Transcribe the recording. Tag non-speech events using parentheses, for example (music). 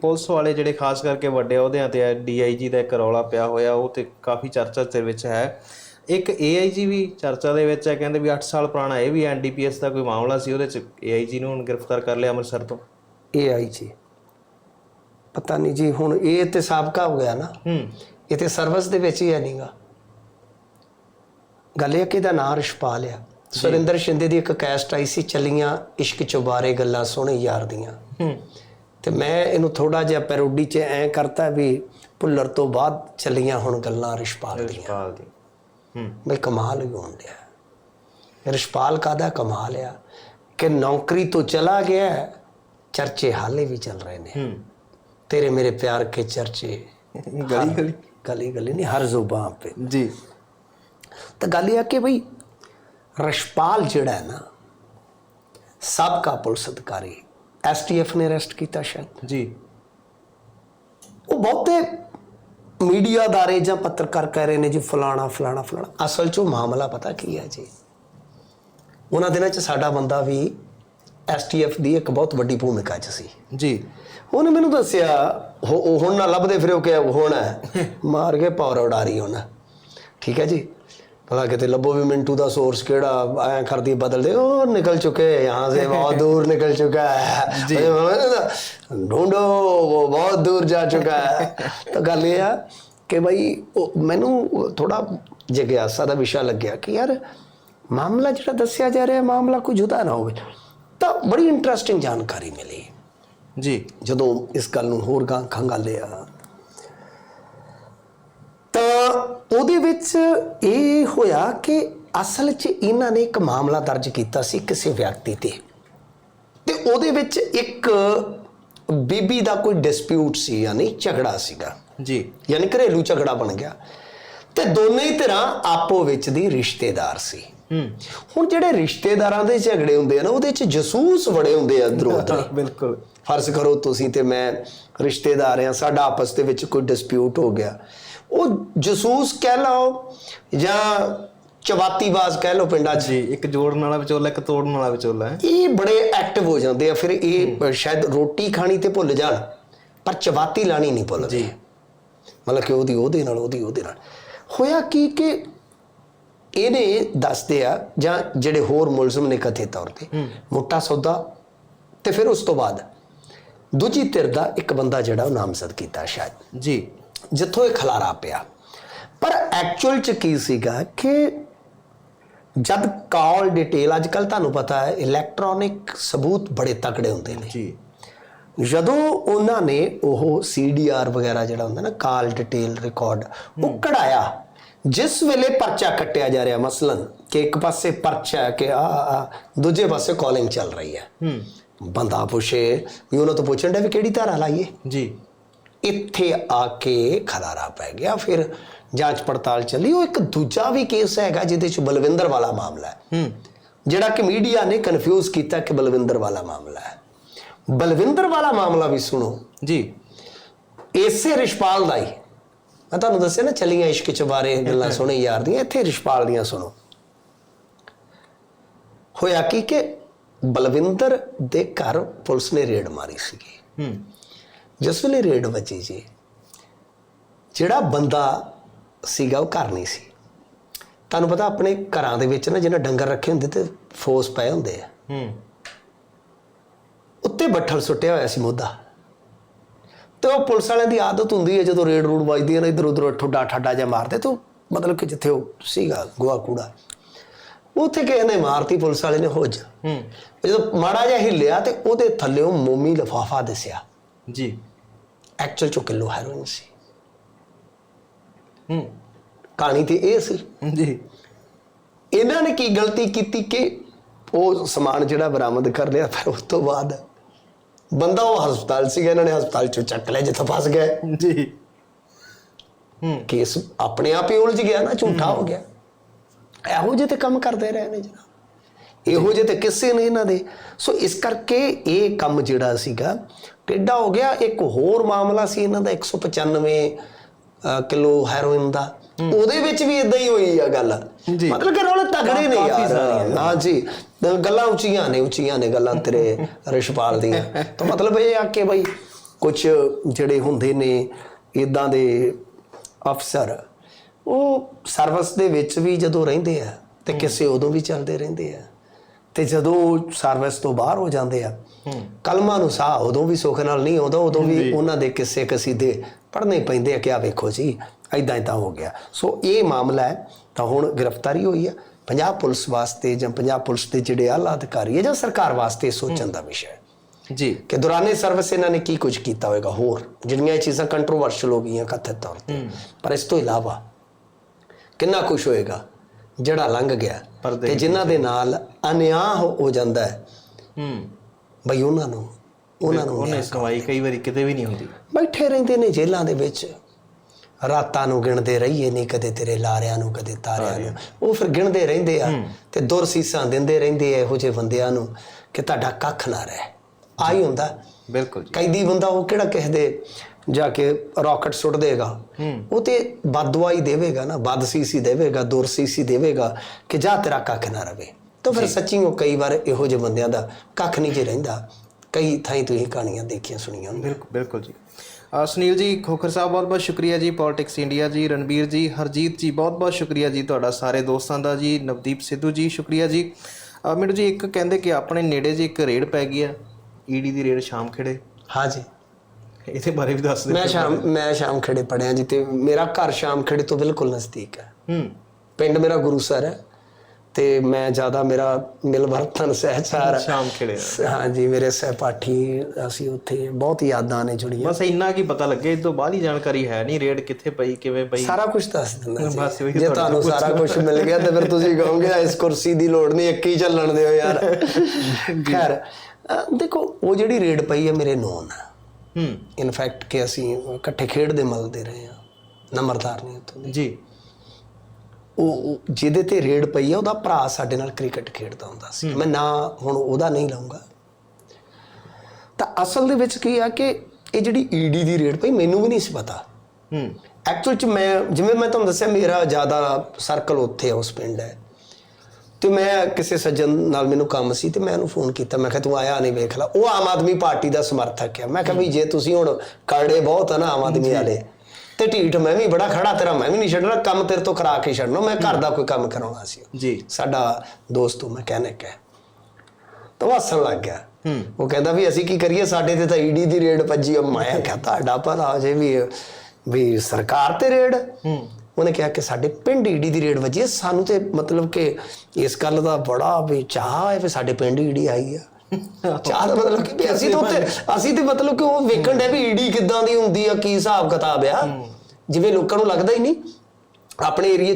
Police ਵਾਲੇ ਜਿਹੜੇ ਖਾਸ ਕਰਕੇ ਵੱਡੇ ਅਹੁਦਿਆਂ ਤੇ ਹੈ ਡੀਆਈਜੀ ਦਾ ਇੱਕ ਰੌਲਾ ਪਿਆ ਹੋਇਆ ਉਹ ਤੇ ਕਾਫੀ ਚਰਚਾ ਦੇ ਵਿੱਚ ਹੈ। ਇੱਕ ਏਆਈਜੀ ਵੀ ਚਰਚਾ ਦੇ ਵਿੱਚ ਹੈ ਕਹਿੰਦੇ ਵੀ 8 ਸਾਲ ਪੁਰਾਣਾ ਇਹ ਵੀ ਐਨਡੀਪੀਐਸ ਦਾ ਕੋਈ ਮਾਮਲਾ ਸੀ ਉਹਦੇ ਚ ਏਆਈਜੀ ਨੂੰ ਹੁਣ ਗ੍ਰਿਫਤਾਰ ਕਰ ਲਿਆ ਅੰਮ੍ਰਿਤਸਰ ਤੋਂ। ਇਹ ਆਈ ਜੀ। ਪਤਾ ਨਹੀਂ ਜੀ ਹੁਣ ਇਹ ਤੇ ਸਾਬਕਾ ਹੋ ਗਿਆ ਨਾ। ਹੂੰ। ਇਹ ਤੇ ਸਰਵਿਸ ਦੇ ਵਿੱਚ ਹੀ ਹੈ ਨਹੀਂਗਾ ਗੱਲ ਇਹ ਕਿ ਇਹਦਾ ਨਾਂ ਰਿਸ਼ਪਾਲ ਆ। ਸੁਰਿੰਦਰ ਸ਼ਿੰਦੇ ਦੀ ਇੱਕ ਕੈਸਟ ਆਈ ਸੀ ਚੱਲੀਆਂ ਇਸ਼ਕ ਚੁਬਾਰੇ ਗੱਲਾਂ ਸੋਹਣੇ ਯਾਰ ਦੀਆਂ। ਹੂੰ। ਤੇ ਮੈਂ ਇਹਨੂੰ ਥੋੜਾ ਜਿਹਾ ਪੈਰੋਡੀ 'ਚ ਐ ਕਰਤਾ ਵੀ ਭੁੱਲਰ ਤੋਂ ਬਾਅਦ ਚੱਲੀਆਂ ਹੁਣ ਗੱਲਾਂ ਰਿਸ਼ਪਾਲ ਦੀਆਂ। ਰਿਸ਼ਪਾਲ ਦੀ। ਹੂੰ। ਬਈ ਕਮਾਲ ਹੀ ਹੋਣ ਡਿਆ। ਰਿਸ਼ਪਾਲ ਕਾਦਾ ਕਮਾਲ ਆ? ਕਿ ਨੌਕਰੀ ਤੋਂ ਚਲਾ ਗਿਆ ਚਰਚੇ ਹਾਲੇ ਵੀ ਚੱਲ ਰਹੇ ਨੇ। ਹੂੰ। ਤੇਰੇ ਮੇਰੇ ਪਿਆਰ ਕੇ ਚਰਚੇ ਗਲੀ ਗਲੀ। ਗਲੀ ਗਲੀ ਨਹੀਂ ਹਰ ਜ਼ੁਬਾਨ पे ਜੀ। ਤਾਂ ਗੱਲ ਇਹ ਆ ਕਿ ਬਈ ਰਸ਼ਪਾਲ ਜਿਹੜਾ ਹੈ ਨਾ ਸਾਬਕਾ ਪੁਲਿਸ ਅਧਿਕਾਰੀ ਐਸਟੀਐਫ ਨੇ ਅਰੈਸਟ ਕੀਤਾ ਸ਼ਾਇਦ। ਜੀ। ਉਹ ਬਹੁਤੇ ਮੀਡੀਆ ਦਾਰੇ ਜਾਂ ਪੱਤਰਕਾਰ ਕਹਿ ਰਹੇ ਨੇ ਜੀ ਫਲਾਣਾ ਫਲਾਣਾ ਫਲਾਣਾ। ਅਸਲ 'ਚ ਉਹ ਮਾਮਲਾ ਪਤਾ ਕੀ ਹੈ ਜੀ? ਉਹਨਾਂ ਦਿਨਾਂ 'ਚ ਸਾਡਾ ਬੰਦਾ ਵੀ ਐਸਟੀਐਫ ਦੀ ਇੱਕ ਬਹੁਤ ਵੱਡੀ ਭੂਮਿਕਾ 'ਚ ਸੀ। ਜੀ। ਉਹਨੇ ਮੈਨੂੰ ਦੱਸਿਆ ਉਹ ਉਹ ਹੁਣ ਨਾ ਲੱਭਦੇ ਫਿਰੋ ਕਿ ਹੁਣ (laughs) ਮਾਰ ਕੇ ਪਾਵਰ ਉਡਾਰੀ ਹੁਣ। ਠੀਕ ਹੈ ਜੀ? ਭਲਾ ਕਿਤੇ ਲੱਭੋ ਵੀ ਮਿੰਟੂ ਦਾ ਸੋਰਸ ਕਿਹੜਾ ਆਇਆ ਕਰਦੀ ਬਦਲਦੇ ਉਹ ਨਿਕਲ ਚੁੱਕੇ ਯਹਾਂ ਸੇ ਬਹੁਤ ਦੂਰ ਨਿਕਲ ਚੁੱਕਾ ਹੈ। ਢੂੰਡੋ ਬਹੁਤ ਦੂਰ ਜਾ ਚੁੱਕਾ ਹੈ। ਤਾਂ ਗੱਲ ਇਹ ਆ ਕਿ ਭਾਈ ਮੈਨੂੰ ਥੋੜਾ ਜਗਿਆਸਾ ਦਾ ਵਿਸ਼ਾ ਲੱਗਿਆ ਕਿ ਯਾਰ ਮਾਮਲਾ ਜਿਹੜਾ ਦੱਸਿਆ ਜਾ ਰਿਹਾ ਮਾਮਲਾ ਕੋਈ ਜੁਦਾ ਨਾ ਹੋਵੇ। ਤਾਂ ਬੜੀ ਇੰਟਰਸਟਿੰਗ ਜਾਣਕਾਰੀ ਮਿਲੀ। ਜੀ। ਜਦੋਂ ਇਸ ਗੱਲ ਨੂੰ ਹੋਰ ਖੰਗਾਲਿਆ। ਉਹਦੇ ਵਿੱਚ ਇਹ ਹੋਇਆ ਕਿ ਅਸਲ 'ਚ ਇਹਨਾਂ ਨੇ ਇੱਕ ਮਾਮਲਾ ਦਰਜ ਕੀਤਾ ਸੀ ਕਿਸੇ ਵਿਅਕਤੀ ਤੇ। ਤੇ ਉਹਦੇ ਵਿੱਚ ਇੱਕ ਬੀਬੀ ਦਾ ਕੋਈ ਡਿਸਪਿਊਟ ਸੀ ਯਾਨੀ ਝਗੜਾ ਸੀਗਾ। ਜੀ। ਯਾਨੀ ਘਰੇਲੂ ਝਗੜਾ ਬਣ ਗਿਆ। ਤੇ ਦੋਨੇ ਹੀ ਧਿਰਾਂ ਆਪੋ ਵਿੱਚ ਦੀ ਰਿਸ਼ਤੇਦਾਰ ਸੀ। ਹੂੰ। ਹੁਣ ਜਿਹੜੇ ਰਿਸ਼ਤੇਦਾਰਾਂ ਦੇ ਝਗੜੇ ਹੁੰਦੇ ਆ ਨਾ ਉਹਦੇ 'ਚ ਜਸੂਸ ਬੜੇ ਹੁੰਦੇ ਆ ਅੰਦਰ। ਬਿਲਕੁਲ। ਫਰਜ਼ ਕਰੋ ਤੁਸੀਂ ਤੇ ਮੈਂ ਰਿਸ਼ਤੇਦਾਰ ਆ ਸਾਡਾ ਆਪਸ ਦੇ ਵਿੱਚ ਕੋਈ ਡਿਸਪਿਊਟ ਹੋ ਗਿਆ। ਉਹ ਜਸੂਸ ਕਹਿ ਲਓ ਜਾਂ ਚਵਾਤੀਬਾਜ਼ ਕਹਿ ਲਓ ਪਿੰਡਾਂ 'ਚ। ਜੀ ਇੱਕ ਜੋੜਨ ਵਾਲਾ ਵਿਚੋਲਾ ਇੱਕ ਤੋੜਨ ਵਾਲਾ ਵਿਚੋਲਾ ਹੈ। ਇਹ ਬੜੇ ਐਕਟਿਵ ਹੋ ਜਾਂਦੇ ਆ ਫਿਰ ਇਹ ਸ਼ਾਇਦ ਰੋਟੀ ਖਾਣੀ ਤੇ ਭੁੱਲ ਜਾਣ ਪਰ ਚਵਾਤੀ ਲਾਣੀ ਨਹੀਂ ਭੁੱਲਦੇ। ਜੀ। ਮਤਲਬ ਕਿ ਉਹਦੀ ਉਹਦੇ ਨਾਲ ਉਹਦੀ ਉਹਦੇ ਨਾਲ। ਹੋਇਆ ਕੀ ਕਿ ਇਹਨੇ ਦੱਸਦੇ ਆ ਜਾਂ ਜਿਹੜੇ ਹੋਰ ਮੁਲਜ਼ਮ ਨੇ ਕਥਿਤ ਤੌਰ ਤੇ ਮੋਟਾ ਸੌਦਾ ਤੇ ਫਿਰ ਉਸ ਤੋਂ ਬਾਅਦ ਦੂਜੀ ਧਿਰ ਦਾ ਇੱਕ ਬੰਦਾ ਜਿਹੜਾ ਉਹ ਨਾਮਜ਼ਦ ਕੀਤਾ ਸ਼ਾਇਦ। ਜੀ। ਜਿੱਥੋਂ ਇਹ ਖਲਾਰਾ ਪਿਆ। ਪਰ ਐਕਚੁਅਲ ਚ ਕੀ ਸੀਗਾ ਕਿ ਜਦ ਕਾਲ ਡਿਟੇਲ ਅੱਜ ਕੱਲ ਤੁਹਾਨੂੰ ਪਤਾ ਹੈ ਇਲੈਕਟ੍ਰੋਨਿਕ ਸਬੂਤ ਬੜੇ ਤਕੜੇ ਹੁੰਦੇ ਨੇ। ਜੀ। ਜਦੋਂ ਉਹਨਾਂ ਨੇ ਉਹ ਸੀਡੀਆਰ ਵਗੈਰਾ ਜਿਹੜਾ ਹੁੰਦਾ ਨਾ ਕਾਲ ਡਿਟੇਲ ਰਿਕਾਰਡ ਉਹ ਕਢਾਇਆ। ਜਿਸ ਵੇਲੇ ਪਰਚਾ ਕੱਟਿਆ ਜਾ ਰਿਹਾ ਮਸਲਨ ਕਿ ਇੱਕ ਪਾਸੇ ਪਰਚਾ ਹੈ ਕਿ ਆ ਦੂਜੇ ਪਾਸੇ ਕਾਲਿੰਗ ਚੱਲ ਰਹੀ ਹੈ। ਹੂੰ। ਬੰਦਾ ਪੁੱਛੇ ਵੀ ਉਹਨਾਂ ਤੋਂ ਪੁੱਛਣ ਦਾ ਵੀ ਕਿਹੜੀ ਧਾਰਾ ਲਾਈਏ? ਜੀ। ਇੱਥੇ ਆ ਕੇ ਖਲਾਰਾ ਪੈ ਗਿਆ ਫਿਰ ਜਾਂਚ ਪੜਤਾਲ ਚੱਲੀ। ਉਹ ਇੱਕ ਦੂਜਾ ਵੀ ਕੇਸ ਹੈਗਾ ਜਿਹਦੇ ਚ ਬਲਵਿੰਦਰ ਵਾਲਾ ਮਾਮਲਾ ਹੈ। ਹੂੰ। ਜਿਹੜਾ ਕਿ ਮੀਡੀਆ ਨੇ ਕਨਫਿਊਜ਼ ਕੀਤਾ ਕਿ ਬਲਵਿੰਦਰ ਵਾਲਾ ਮਾਮਲਾ ਹੈ। ਬਲਵਿੰਦਰ ਵਾਲਾ ਮਾਮਲਾ ਵੀ ਸੁਣੋ। ਜੀ। ਇਸੇ ਰਿਸ਼ਪਾਲ ਦਾ ਹੀ। ਮੈਂ ਤੁਹਾਨੂੰ ਦੱਸਿਆ ਨਾ ਚਲੀਆਂ ਇਸ਼ਕ ਚ ਬਾਰੇ ਗੱਲਾਂ ਸੁਣੇ ਯਾਰ ਦੀਆਂ ਇੱਥੇ ਰਿਸ਼ਪਾਲ ਦੀਆਂ ਸੁਣੋ। ਹੋਇਆ ਕੀ ਕਿ ਬਲਵਿੰਦਰ ਦੇ ਘਰ ਪੁਲਿਸ ਨੇ ਰੇਡ ਮਾਰੀ ਸੀਗੀ। ਹੂੰ। ਜਿਸ ਵੇਲੇ ਰੇਡ ਵੱਜੀ ਜੀ ਜਿਹੜਾ ਬੰਦਾ ਸੀਗਾ ਉਹ ਘਰ ਨਹੀਂ ਸੀ। ਤੁਹਾਨੂੰ ਪਤਾ ਆਪਣੇ ਘਰਾਂ ਦੇ ਵਿੱਚ ਨਾ ਜਿਹਨਾਂ ਡੰਗਰ ਰੱਖੇ ਹੁੰਦੇ ਤੇ ਫੋਸ ਪਏ ਹੁੰਦੇ ਆ। ਹੂੰ। ਉੱਤੇ ਬੱਠਲ ਸੁੱਟਿਆ ਹੋਇਆ ਸੀ ਮੋਦਾ ਤੇ ਉਹ ਪੁਲਿਸ ਵਾਲਿਆਂ ਦੀ ਆਦਤ ਹੁੰਦੀ ਹੈ ਜਦੋਂ ਰੇਡ ਰੂਡ ਵੱਜਦੀ ਹੈ ਨਾ ਇਧਰ ਉਧਰ ਠੁੱਡਾ ਠੱਡਾ ਜਿਹਾ ਮਾਰਦੇ ਤਾਂ ਮਤਲਬ ਕਿ ਜਿੱਥੇ ਉਹ ਸੀਗਾ ਗੋਆ ਕੂੜਾ ਉੱਥੇ ਕਿਸੇ ਨੇ ਮਾਰਤੀ ਪੁਲਿਸ ਵਾਲੇ ਨੇ ਹੋਜ ਹੂੰ। ਜਦੋਂ ਮਾੜਾ ਜਿਹਾ ਹਿੱਲਿਆ ਤੇ ਉਹਦੇ ਥੱਲੇੋਂ ਮੋਮੀ ਲਫਾਫਾ ਦਿਸਿਆ। ਜੀ। ਐਕਚੁਅਲ ਚੋਂ ਕਿਲੋ ਹੈਰੋਇਨ ਸੀ। ਹੂੰ। ਕਹਾਣੀ ਤੇ ਇਹ ਸੀ। ਜੀ। ਇਹਨਾਂ ਨੇ ਕੀ ਗਲਤੀ ਕੀਤੀ ਕਿ ਉਹ ਸਮਾਨ ਜਿਹੜਾ ਬਰਾਮਦ ਕਰ ਲਿਆ ਫਿਰ ਉਸ ਤੋਂ ਬਾਅਦ ਬੰਦਾ ਉਹ ਹਸਪਤਾਲ ਸੀਗਾ ਇਹਨਾਂ ਨੇ ਹਸਪਤਾਲ ਚੋਂ ਚੱਕ ਲਿਆ ਜਿੱਥੇ ਫਸ ਗਏ ਜੀ। ਹੂੰ। ਕੇਸ ਆਪਣੇ ਆਪ ਹੀ ਉਲਝ ਗਿਆ ਨਾ ਝੂਠਾ ਹੋ ਗਿਆ। ਇਹੋ ਜਿਹੇ ਤੇ ਕੰਮ ਕਰਦੇ ਰਹੇ ਨੇ ਜਨਾਬ। ਇਹੋ ਜਿਹੇ ਤੇ ਕਿਸੇ ਨੇ ਇਹਨਾਂ ਦੇ। ਸੋ ਇਸ ਕਰਕੇ ਇਹ ਕੰਮ ਜਿਹੜਾ ਸੀਗਾ ਟੇਢਾ ਹੋ ਗਿਆ। ਇੱਕ ਹੋਰ ਮਾਮਲਾ ਸੀ ਇਹਨਾਂ ਦਾ 195 ਅ, ਕਿਲੋ ਹੈਰੋਇਨ ਦਾ। ਉਹਦੇ ਵਿੱਚ ਵੀ ਇਦਾਂ ਹੀ ਹੋਈ ਆ ਗੱਲ। ਮਤਲਬ ਕਿ ਰੌਲੇ ਤਗੜੇ ਨੇ ਯਾਰ। ਹਾਂ ਜੀ। ਗੱਲਾਂ ਉੱਚੀਆਂ ਨੇ ਉੱਚੀਆਂ ਨੇ ਗੱਲਾਂ ਤੇਰੇ (laughs) ਰਿਸ਼ਪਾਲ ਦੀਆਂ। ਤਾਂ ਮਤਲਬ ਇਹ ਆ ਕਿ ਬਈ ਕੁਝ ਜਿਹੜੇ ਹੁੰਦੇ ਨੇ ਇਦਾਂ ਦੇ ਅਫਸਰ ਉਹ ਸਰਵਿਸ ਦੇ ਵਿੱਚ ਵੀ ਜਦੋਂ ਰਹਿੰਦੇ ਆ ਤੇ ਕਿਸੇ ਉਦੋਂ ਵੀ ਚੱਲਦੇ ਰਹਿੰਦੇ ਆ ਤੇ ਜਦੋਂ ਸਰਵਿਸ ਤੋਂ ਬਾਹਰ ਹੋ ਜਾਂਦੇ ਆ ਕਲਮਾਂ ਨੂੰ ਸਾਹ ਉਦੋਂ ਵੀ ਸੁੱਖ ਨਾਲ ਨਹੀਂ ਆਉਂਦਾ ਉਦੋਂ ਵੀ ਉਹਨਾਂ ਦੇ ਕਿਸੇ ਕਸੀਦੇ ਪੜ੍ਹਨੇ ਪੈਂਦੇ ਆ ਕਿ ਆ ਵੇਖੋ ਜੀ ਐਦਾਂ ਐਦਾਂ ਹੋ ਗਿਆ। ਸੋ ਇਹ ਮਾਮਲਾ ਹੈ ਤਾਂ ਹੁਣ ਗ੍ਰਿਫਤਾਰੀ ਹੋਈ ਹੈ ਪੰਜਾਬ ਪੁਲਿਸ ਵਾਸਤੇ ਜਾਂ ਪੰਜਾਬ ਪੁਲਿਸ ਦੇ ਜਿਹੜੇ ਆਲਾ ਅਧਿਕਾਰੀ ਹੈ ਜਾਂ ਸਰਕਾਰ ਵਾਸਤੇ ਸੋਚਣ ਦਾ ਵਿਸ਼ਾ ਹੈ। ਜੀ। ਕਿ ਦੌਰਾਨੇ ਸਰਵਿਸ ਇਹਨਾਂ ਨੇ ਕੀ ਕੁਝ ਕੀਤਾ ਹੋਵੇਗਾ ਹੋਰ ਜਿਹੜੀਆਂ ਇਹ ਚੀਜ਼ਾਂ ਕੰਟਰੋਵਰਸ਼ਲ ਹੋ ਗਈਆਂ ਕਥਿਤ ਤੌਰ ਤੇ। ਪਰ ਇਸ ਤੋਂ ਇਲਾਵਾ ਕਿੰਨਾ ਕੁਝ ਹੋਏਗਾ? ਜਿਹੜਾ ਲੰਘ ਗਿਆ। ਤੇ ਜਿਨ੍ਹਾਂ ਦੇ ਨਾਲ ਅਨਿਆਂ ਹੋ ਜਾਂਦਾ ਹੈ ਹੂੰ। ਬਈ ਉਹਨਾਂ ਨੂੰ ਉਹਨਾਂ ਨੂੰ ਉਹਨੇ ਸੁਣਵਾਈ ਕਈ ਵਾਰੀ ਕਿਤੇ ਵੀ ਨਹੀਂ ਹੁੰਦੀ। ਬੈਠੇ ਰਹਿੰਦੇ ਨੇ ਜੇਲ੍ਹਾਂ ਦੇ ਵਿੱਚ। ਰਾਤਾਂ ਨੂੰ ਗਿਣਦੇ ਰਹੀਏ ਨਹੀਂ ਕਦੇ ਤੇਰੇ ਲਾਰਿਆਂ ਨੂੰ ਕਦੇ ਤਾਰਿਆਂ ਨੂੰ। ਉਹ ਫਿਰ ਗਿਣਦੇ ਰਹਿੰਦੇ ਆ ਤੇ ਦੁਰ ਸੀਸਾਂ ਦਿੰਦੇ ਰਹਿੰਦੇ ਆ ਇਹੋ ਜਿਹੇ ਬੰਦਿਆਂ ਨੂੰ ਕਿ ਤੁਹਾਡਾ ਕੱਖ ਨਾ ਰਹਿ। ਆਈ ਹੁੰਦਾ। ਬਿਲਕੁਲ ਜੀ। ਕੈਦੀ ਬੰਦਾ ਉਹ ਕਿਹੜਾ ਕਿਸੇ ਦੇ ਜਾ ਕੇ ਰਾਕਟ ਸੁੱਟ ਦੇਗਾ। ਉਹ ਤੇ ਬਦਦੁਆਈ ਦੇਵੇਗਾ ਨਾ ਬਦ ਸੀਸੀ ਦੇਵੇਗਾ ਦੁਰ ਸੀਸੀ ਦੇਵੇਗਾ ਕਿ ਜਾ ਤੇਰਾ ਕੱਖ ਨਾ ਰਵੇ। ਤਾਂ ਫਿਰ ਸੱਚੀ ਉਹ ਕਈ ਵਾਰ ਇਹੋ ਜਿਹੇ ਬੰਦਿਆਂ ਦਾ ਕੱਖ ਨਹੀਂ ਜੇ ਰਹਿੰਦਾ। ਕਈ ਥਾਈਂ ਤੁਸੀਂ ਕਹਾਣੀਆਂ ਦੇਖੀਆਂ ਸੁਣੀਆਂ। ਬਿਲਕੁਲ ਬਿਲਕੁਲ ਜੀ। ਸੁਨੀਲ ਜੀ ਖੋਖਰ ਸਾਹਿਬ ਬਹੁਤ ਬਹੁਤ ਸ਼ੁਕਰੀਆ ਜੀ ਪੋਲਿਟਿਕਸ ਇੰਡੀਆ ਜੀ ਰਣਬੀਰ ਜੀ ਹਰਜੀਤ ਜੀ ਬਹੁਤ ਬਹੁਤ ਸ਼ੁਕਰੀਆ ਜੀ ਤੁਹਾਡਾ ਸਾਰੇ ਦੋਸਤਾਂ ਦਾ ਜੀ ਨਵਦੀਪ ਸਿੱਧੂ ਜੀ ਸ਼ੁਕਰੀਆ ਜੀ। ਮੈਨੂੰ ਜੀ ਇੱਕ ਕਹਿੰਦੇ ਕਿ ਆਪਣੇ ਨੇੜੇ ਜੀ ਇੱਕ ਰੇਡ ਪੈ ਗਈ ਆ ਈਡੀ ਦੀ ਰੇਡ ਸ਼ਾਮ ਖੇੜੇ। ਹਾਂਜੀ ਇਹਦੇ ਬਾਰੇ ਵੀ ਦੱਸ ਦਿਓ ਮੈਂ ਸ਼ਾਮ ਮੈਂ ਸ਼ਾਮ ਖੇੜੇ ਪੜਿਆ ਜੀ ਤੇ ਮੇਰਾ ਘਰ ਸ਼ਾਮ ਖੇੜੇ ਤੋਂ ਬਿਲਕੁਲ ਨਜ਼ਦੀਕ ਹੈ। ਹੂੰ। ਪਿੰਡ ਮੇਰਾ ਗੁਰੂਸਰ ਹੈ ਤੇ ਮੈਂ ਜ਼ਿਆਦਾ ਮੇਰਾ ਮਿਲ ਵਰਤਨ ਸਹਿਚਾਰ ਸ਼ਾਮ ਖੇੜੇ ਹਾਂਜੀ ਮੇਰੇ ਸਹਿਪਾਠੀ ਅਸੀਂ ਉੱਥੇ ਬਹੁਤ ਯਾਦਾਂ ਨੇ ਜੁੜੀਆਂ। ਬਸ ਇੰਨਾ ਕੀ ਪਤਾ ਲੱਗੇ ਇਸ ਤੋਂ ਬਾਅਦ ਹੀ ਜਾਣਕਾਰੀ ਹੈ ਨਹੀਂ ਰੇਡ ਕਿੱਥੇ ਪਈ ਕਿਵੇਂ ਪਈ। ਸਾਰਾ ਕੁਝ ਦੱਸ ਦਿੰਦਾ ਜੀ। ਬਸ ਜੇ ਤੁਹਾਨੂੰ ਸਾਰਾ ਕੁਝ ਮਿਲ ਗਿਆ ਤੇ ਫਿਰ ਤੁਸੀਂ ਕਹੋਗੇ ਇਸ ਕੁਰਸੀ ਦੀ ਲੋੜ ਨਹੀਂ ਇੱਕ ਹੀ ਚੱਲਣ ਦਿਓ ਯਾਰ। (laughs) ਖੈਰ ਦੇਖੋ ਉਹ ਜਿਹੜੀ ਰੇਡ ਪਈ ਹੈ ਮੇਰੇ ਨੋਨ ਹੈ ਹੂੰ। ਇਨਫੈਕਟ ਕਿ ਅਸੀਂ ਇਕੱਠੇ ਖੇਡਦੇ ਮਲਦੇ ਰਹੇ ਹਾਂ। ਨੰਬਰਦਾਰ ਨੇ ਉੱਥੋਂ ਦੇ। ਜੀ। ਉਹ ਜਿਹਦੇ ਤੇ ਰੇਡ ਪਈ ਹੈ ਉਹਦਾ ਭਰਾ ਸਾਡੇ ਨਾਲ ਕ੍ਰਿਕਟ ਖੇਡਦਾ ਹੁੰਦਾ ਸੀ। ਮੈਂ ਨਾ ਹੁਣ ਉਹਦਾ ਨਹੀਂ ਲਾਉਂਗਾ। ਤਾਂ ਅਸਲ ਦੇ ਵਿੱਚ ਕੀ ਆ ਕਿ ਇਹ ਜਿਹੜੀ ਈਡੀ ਦੀ ਰੇਡ ਪਈ ਮੈਨੂੰ ਵੀ ਨਹੀਂ ਸੀ ਪਤਾ। ਹੂੰ। ਐਕਚੁਅਲ ਚ ਮੈਂ ਜਿਵੇਂ ਮੈਂ ਤੁਹਾਨੂੰ ਦੱਸਿਆ ਮੇਰਾ ਜ਼ਿਆਦਾ ਸਰਕਲ ਉੱਥੇ ਆ, ਉਸ ਪਿੰਡ ਹੈ। ਤੇ ਮੈਂ ਕਿਸੇ ਸੱਜਣ ਨਾਲ ਮੈਨੂੰ ਕੰਮ ਸੀ ਤੇ ਮੈਂ ਉਹਨੂੰ ਫੋਨ ਕੀਤਾ। ਮੈਂ ਕਿਹਾ ਤੂੰ ਆਇਆ ਨਹੀਂ ਵੇਖ ਲੈ। ਉਹ ਆਮ ਆਦਮੀ ਪਾਰਟੀ ਦਾ ਸਮਰਥਕ ਹੈ। ਮੈਂ ਕਿਹਾ ਵੀ ਜੇ ਤੁਸੀਂ ਹੁਣ ਕਰੜੇ ਬਹੁਤ ਆ ਨਾ ਆਮ ਆਦਮੀ ਵਾਲੇ ਤੇ ਢੀਠ ਮੈਂ ਵੀ ਬੜਾ ਖੜਾ ਤੇਰਾ ਮੈਂ ਵੀ ਨਹੀਂ ਛੱਡਣਾ। ਕੰਮ ਤੇਰੇ ਤੋਂ ਕਰਾ ਕੇ ਛੱਡਣਾ। ਮੈਂ ਘਰ ਦਾ ਕੋਈ ਕੰਮ ਕਰਾਉਣਾ ਸੀ। ਜੀ। ਸਾਡਾ ਦੋਸਤ ਉਹ ਮਕੈਨਿਕ ਹੈ। ਤਾਂ ਉਹ ਹੱਸਣ ਲੱਗ ਗਿਆ। ਉਹ ਕਹਿੰਦਾ ਵੀ ਅਸੀਂ ਕੀ ਕਰੀਏ? ਸਾਡੇ ਤੇ ਤਾਂ ਈਡੀ ਦੀ ਰੇਡ ਭੱਜੀ ਆ। ਮੈਂ ਕਿਹਾ ਤੁਹਾਡਾ ਭਲਾ ਜੇ ਵੀ ਵੀ ਸਰਕਾਰ ਤੇ ਰੇਡ। ਹੂੰ। ਉਹਨੇ ਕਿਹਾ ਕਿ ਸਾਡੇ ਪਿੰਡ ਈਡੀ ਦੀ ਰੇਡ ਵੱਜੀ ਸਾਨੂੰ ਤੇ ਮਤਲਬ ਕਿ ਇਸ ਗੱਲ ਦਾ ਬੜਾ ਵੀ ਚਾਹ ਹੈ ਵੀ ਸਾਡੇ ਪਿੰਡ ਈਡੀ ਆਈ ਆ। ਚਾਹ ਦਾ ਮਤਲਬ ਕਿ ਅਸੀਂ ਤਾਂ ਉੱਤੇ ਅਸੀਂ ਤੇ ਮਤਲਬ ਕਿ ਉਹ ਵੇਖਣ ਦੇ ਵੀ ਈਡੀ ਕਿੱਦਾਂ ਦੀ ਹੁੰਦੀ ਆ ਕੀ ਹਿਸਾਬ ਕਿਤਾਬ ਆ। ਜਿਵੇਂ ਲੋਕਾਂ ਨੂੰ ਲੱਗਦਾ ਹੀ ਨਹੀਂ। ਆਪਣੇ ਏਰੀਏ